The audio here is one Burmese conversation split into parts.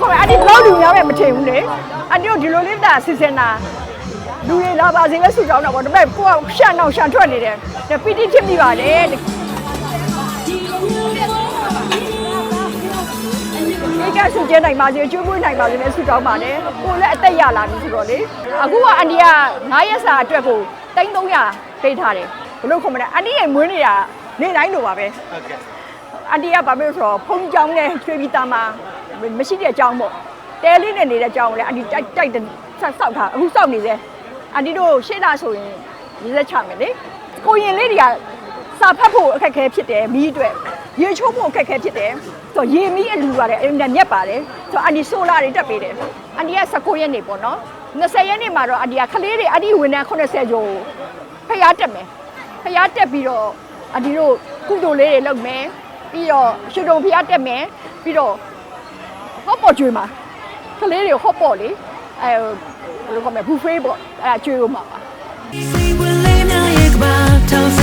လို့ခေါ်မယ်အန်တီဘလောက်လူများပဲမထင်ဘူးလေအန်တီတို့ဒီလိုလေးတာစီစဉ်တာလူတွေလာပါစေပဲဆူတောင်းတာပေါ့ဒါပေမဲ့ကိုကရှန်အောင်ရှန်ထွက်နေတယ်ဒါပီတိဖြစ်မိပါတယ်ဒီကဆူကျဲနိုင်ပါစေအကျွေးမွေးနိုင်ပါစေလည်းဆူတောင်းပါတယ်ကိုလည်းအသက်ရလာပြီဆိုတော့လေအခုကအန်တီက9ရက်စာအတွက်ကို3300ပေးထားတယ်ဘလို့ခေါ်မလဲအန်တီရဲ့မွေးနေတာနေ့တိုင်းလိုပါပဲဟုတ်ကဲ့အန်တီကဗာမေလို့ဆိုတော့ဖုန်းကြောင်းနဲ့ချွေးပြီးသားမှာ မရှိတဲ့အကြောင်းပေါ့တဲလေးနဲ့နေတဲ့အကြောင်းကိုလည်းအန်တီတိုက်တိုက်တယ်ဆက်ဆောက်ထားအခုဆောက်နေသေးအန်တီတို့ရှေ့တာဆိုရင်ရေးသက်ချမယ်လေကိုရင်လေးတွေကစာဖတ်ဖို့အခက်အခဲဖြစ်တယ်မီးအတွက်ရေချိုးဖို့အခက်အခဲဖြစ်တယ်ဆိုတော့ရေမီးအလူပါတယ်အင်တာနက်ပါတယ်ဆိုတော့အန်တီဆိုလာတွေတက်ပေးတယ်အန်တီက19ရက်နေပေါ့နော်20ရက်နေမှာတော့အန်တီကကလေးတွေအန်တီဝန်ထမ်း80ကျော်ဖျားတက်မယ်ဖျားတက်ပြီးတော့အန်တီတို့ကုသိုလ်လေးတွေလုပ်မယ်ပြီးတော့ရွှေတုံဖျားတက်မယ်ပြီးတော့ ဟော့ပေါ်ကျွေးမှာကလေးတွေဟော့ပေါ်လေအဲဘယ်လိုခေါ်မလဲဘူဖေးပေါ့အဲကျွေးဦးမှာပါစိတ်ဝင်လေးများရဲ့ကဘာထောင်စ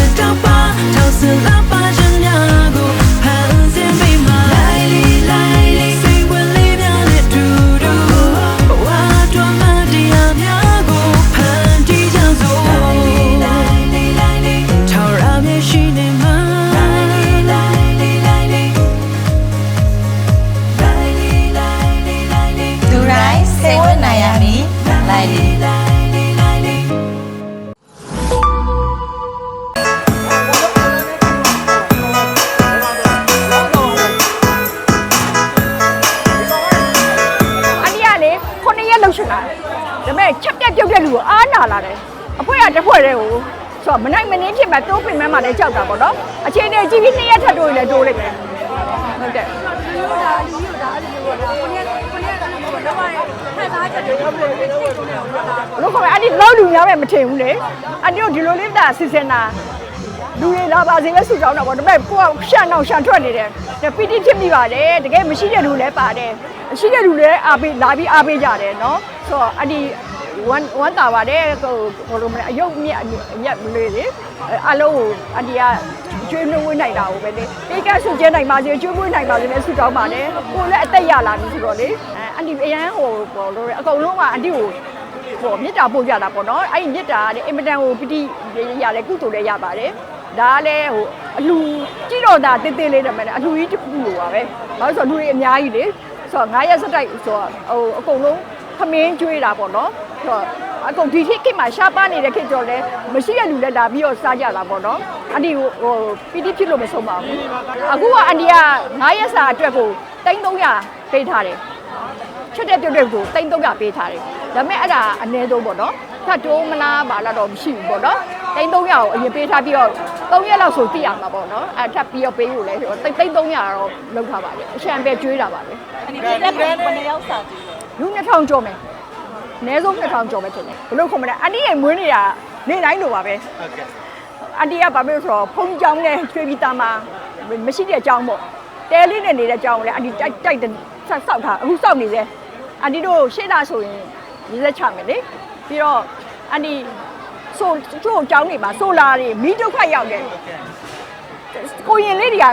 ဒါပေမဲ့ချက်ပြက်ပြုတ်တဲ့လူကိုအားနာလာတယ်အဖွဲကတစ်ဖွဲတည်းကိုဆိုတော့မနိုင်မနှင်းဖြစ်မှာတိုးပင်မမှလည်းကြောက်တာပေါ့နော်အခြေအနေကြည့်ပြီးနှစ်ရက်ထပ်တိုးရင်လည်းတိုးလိုက်မယ်ဟုတ်တယ်လို့ခေါ်မယ်အန်တီလောက်လူများပဲမထင်ဘူးလေအန်တီတို့ဒီလိုလေးတာစီစဉ်တာ လူတွေလာပါစေပဲဆူတောင်းတာပေါ့ဒါပေမဲ့ကိုကရှန်အောင်ရှန်ထွက်နေတယ်ဒါပီတိဖြစ်မိပါတယ်တကယ်မရှိတဲ့လူလည်းပါတယ်ရှိတဲ့လူလည်းအားပေးလာပြီးအားပေးကြတယ်နော်ဆိုတော့အန်တီဝမ်းဝမ်းတာပါတယ်ဟိုဘယ်လိုမလဲအယုတ်မြက်အမြက်မလေးလေအလုံးကိုအန်တီကကျွေးနှဝေးနိုင်တာကိုပဲလေတေကဆူကျဲနိုင်ပါစေကျွေးမွေးနိုင်ပါစေလည်းဆူတောင်းပါတယ်ကိုလည်းအသက်ရလာပြီဆိုတော့လေအဲအန်တီအရန်ဟိုဘောလို့အကုန်လုံးကအန်တီကိုဟိုမြစ်တာပို့ကြတာပေါ့နော်အဲ့ဒီမြစ်တာကလည်းအင်မတန်ဟိုပတိရတယ်ကုသိုလ်လည်းရပါတယ် ဒါကလည်းဟိုအလူကြည့်တော့တာတေးသေးလေးတယ်မယ်အလူကြီးတစ်ခုလိုပါပဲဘာလို့ဆိုတော့လူတွေအများကြီးလေဆိုတော့9ရက်စတိုက်ဆိုတော့ဟိုအကုန်လုံးခမင်းကျွေးတာပေါ့နော်ဆိုတော့အကုန်ဒီခေတ်ခေတ်မှာရှားပါနေတဲ့ခေတ်ကြော်လဲမရှိတဲ့လူလည်းလာပြီးတော့စားကြတာပေါ့နော်အန်ဒီဟိုပီတိဖြစ်လို့မဆုံးပါဘူးအခုကအန်ဒီက9ရက်စာအတွက်ကို3300ပေးထားတယ်ချက်တဲ့ပြုတ်တဲ့ကိုတိမ့်တော့ကပေးထားတယ်ဒါပေမဲ့အဲ့ဒါအနည်းဆုံးပေါ့နော်ထပ်တိုးမလားပါလားတော့မရှိဘူးပေါ့နော်တိမ့်300ကိုအရင်ပေးထားပြီးတော့ 3ရက်လောက်ဆိုသိရမှာပေါ့နော်အဲ့ထပ်ပြီးတော့ပေးလို့လဲဆိုတော့တိမ့်300တော့လောက်ထားပါလေအရှံပဲကျွေးတာပါပဲဒီပြတဲ့ဘယ်နှစ်ယောက်စာကြည့်လဲလူ2000ကျော်မယ်အနည်းဆုံး2000ကျော်ပဲထင်တယ်ဘလို့ခေါ်မလဲအန်တီရဲ့မွေးနေတာနေ့တိုင်းလိုပါပဲဟုတ်ကဲ့အန်တီကဗာမေလို့ဆိုတော့ဖုန်းကြောင်းနဲ့ချွေးပြီးသားမှာမရှိတဲ့အကြောင်းပေါ့တဲလေးနဲ့နေတဲ့အကြောင်းကိုလည်းအန်တီတိုက်တိုက်တယ်ဆက်ဆောက်ထားအခုဆောက်နေသေးအန်တီတို့ရှေ့တာဆိုရင်ရေးသက်ချမယ်လေပြီးတော့အန်တီ ဆိုချို့အကြောင်းတွေမှာဆိုလာတွေမီးဒုက္ခရောက်တယ်ကိုရင်လေးတွေက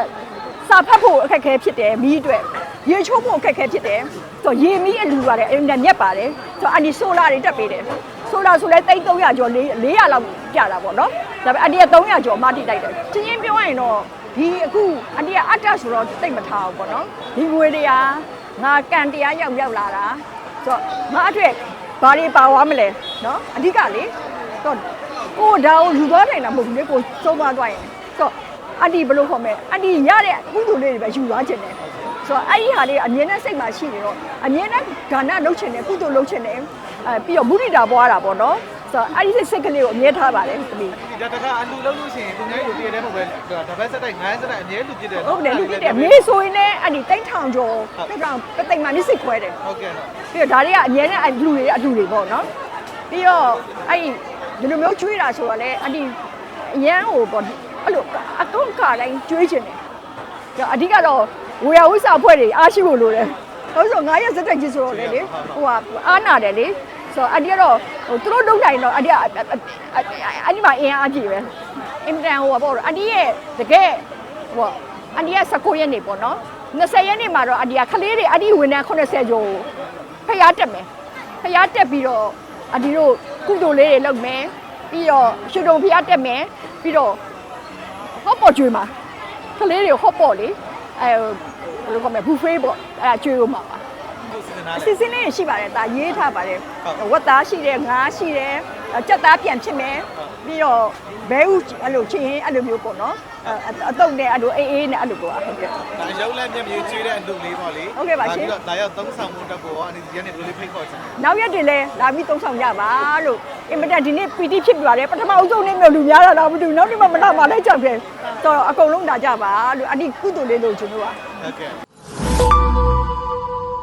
စာဖတ်ဖို့အခက်အခဲဖြစ်တယ်မီးအတွက်ရေချိုးဖို့အခက်အခဲဖြစ်တယ်ဆိုတော့ရေမီးအလူပါတယ်အင်တာနက်ပါတယ်ဆိုတော့အန်တီဆိုလာတွေတက်ပေးတယ်ဆိုလာဆိုလဲတိတ်300ကျော်400လောက်ကျတာပေါ့နော်ဒါပေမဲ့အန်တီက300ကျော်မတိတိုက်တယ်ချင်းချင်းပြောရရင်တော့ဒီအခုအန်တီကအတက်ဆိုတော့တိတ်မထားဘူးပေါ့နော်ဒီငွေတွေကငါကန်တရားရောက်ရောက်လာတာဆိုတော့ငါအတွက်ဘာတွေပါသွားမလဲနော်အဓိကလေဆို တော့ကိုဒါကိုယူသွားနိုင်တာမဟုတ်ဘူးလေကိုသုံးသွားသွားရင်ဆိုတော့အန်တီဘယ်လိုခေါ်မလဲအန်တီရတဲ့ကုသိုလ်လေးတွေပဲယူသွားခြင်းတယ်ဆိုတော့အဲ့ဒီဟာလေးအမြင်နဲ့စိတ်မှာရှိနေတော့အမြင်နဲ့ဒါနလုပ်ခြင်းနဲ့ကုသိုလ်လုပ်ခြင်းနဲ့အဲပြီးတော့မုဒိတာပွားတာပေါ့နော်ဆိုတော့အဲ့ဒီစိတ်ကလေးကိုအမြဲထားပါတယ်သမီးဒီဒါတကအလူလုံးလို့ရှိရင်သူများလူပြည့်တယ်မဟုတ်ပဲဒါပဲစက်တိုက်9စက်တိုက်အမြဲလူပြည့်တယ်ဟုတ်တယ်လူပြတဲ့မေးဆိုရင်လည်းအဲ့ဒီတိတ်ထောင်ကျော်တိတ်ထောင်ပသိမ်မှာနိစိတ်ခွဲတယ်ဟုတ်ကဲ့ဟုတ်ပြီးတော့ဒါတွေကအမြဲတမ်းအလူတွေအလူတွေပေါ့နော်ပြီးတော့အဲ့ဒီ ဒီလိုမျိုးကျွေးတာဆိုတော့လေအဒီအရန်ဟိုပေါ့အဲ့လိုအကောင့်ကာတိုင်းကျွေးခြင်းတယ်အဓိကတော့ဝေယဝိစာဖွဲ့တွေအားရှိဖို့လိုတယ်ဟုတ်ဆို9ရက်စက်တက်ကြီးဆိုတော့လေလေဟိုကအားနာတယ်လေဆိုတော့အဒီကတော့ဟိုသူတို့လုံးတိုင်းတော့အဒီကအဒီမှာအင်အားကြီးပဲအင်တန်ဟိုပေါ့အဒီရဲ့တကယ်ဟိုအန်ဒီက19ရက်နေပေါ့နော်20ရက်နေ့မှာတော့အဒီကခလေးတွေအဒီဝန်ထမ်း80ကျော်ကိုဖျားတက်မယ်ဖျားတက်ပြီးတော့အဒီတို့ ကုသိုလ်လေးတွေလုပ်မယ်ပြီးတော့ရွှေတုံဖျားတက်မယ်ပြီးတော့ဟော့ပေါ်ကျွေးမှာခလေးတွေဟော့ပေါ်လေအဲဘယ်လိုခေါ်မလဲဘူဖေးပေါ့အဲဒါကျွေးဦးမှာပါကိုစီစဉ်ထားအတယ်စီအစဉ်လေးတွေရှိပါတယ်ဒါရေးထားပါတယ်ဟုတ်ဝက်သားရှိတယ်ငါးရှိတယ်အဲကြက်သားပြန်ဖြစ်မယ် ပြီးတော့ဘဲဥအဲ့လိုချင်းအဲ့လိုမျိုးပေါ့နော်အဲအအတုတ်နဲ့အဲ့လိုအေးအေးနဲ့အဲ့လိုပေါ့ဟုတ်ကဲ့ဒါရုပ်လက်မျက်မြူကျွေးတဲ့အလူလေးပေါ့လေဟုတ်ကဲ့ပါရှင်ဒါဒါရောက်သုံးဆောင်မှုတက်ကိုရောအနေဒီကနေဘယ်လိုလေးဖိတ်ခေါ်ချင်လဲနောက်ရက်တွေလည်းလာပြီးသုံးဆောင်ကြပါလို့အင်မတန်ဒီနေ့ပီတိဖြစ်ပြပါတယ်ပထမအဆုံးနေ့မျိုးလူများတာတော့မတူဘူးနောက်နေ့မှမလာမှလည်းကြောက်တယ်ဆိုတော့အကုန်လုံးလာကြပါလို့အဒီကုသိုလ်လေးလို့ကျွန်တော်ကဟုတ်ကဲ့